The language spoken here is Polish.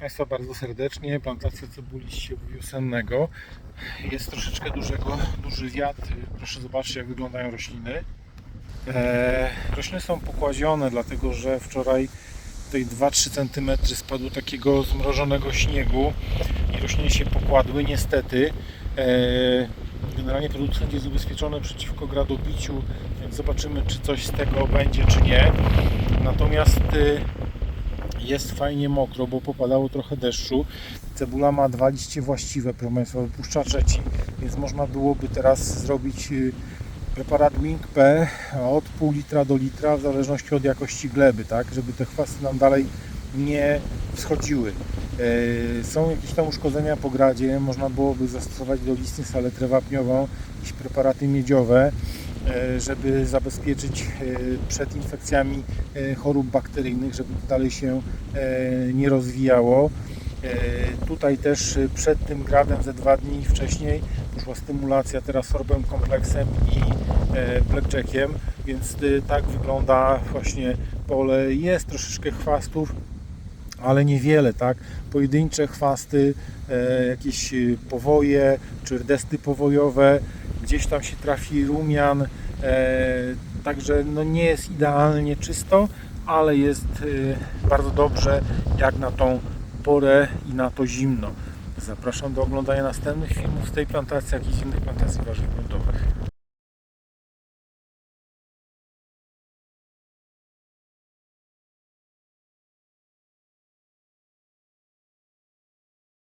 Państwa bardzo serdecznie. Plantacja cebuli wiosennego. Jest troszeczkę dużego, duży wiatr. Proszę zobaczyć jak wyglądają rośliny. E, rośliny są pokłazione, dlatego że wczoraj tutaj 2-3 cm spadło takiego zmrożonego śniegu i rośliny się pokładły. Niestety e, generalnie producent jest ubezpieczony przeciwko gradobiciu, więc zobaczymy czy coś z tego będzie czy nie. Natomiast y, jest fajnie mokro, bo popadało trochę deszczu. Cebula ma dwa liście właściwe, proszę Państwa, wypuszcza trzeci, więc można byłoby teraz zrobić y, preparat Wing P od pół litra do litra w zależności od jakości gleby, tak, żeby te chwasty nam dalej nie wschodziły. E, Są jakieś tam uszkodzenia po gradzie, można byłoby zastosować do listni saletę wapniową, jakieś preparaty miedziowe, żeby zabezpieczyć e, przed infekcjami e, chorób bakteryjnych, żeby to dalej się e, nie rozwijało. E, Tutaj też e, przed tym gradem ze dwa dni wcześniej poszła stymulacja teraz sorbem kompleksem i e, blackjackiem, więc e, tak wygląda właśnie pole. Jest troszeczkę chwastów, ale niewiele, tak? Pojedyncze chwasty, e, jakieś e, powoje czy rdesty powojowe, gdzieś tam się trafi rumian, e, także no nie jest idealnie czysto, ale jest e, bardzo dobrze jak na tą porę i na to zimno. Zapraszam do oglądania następnych filmów z tej plantacji, jak i z innych plantacji warzyw gruntowych.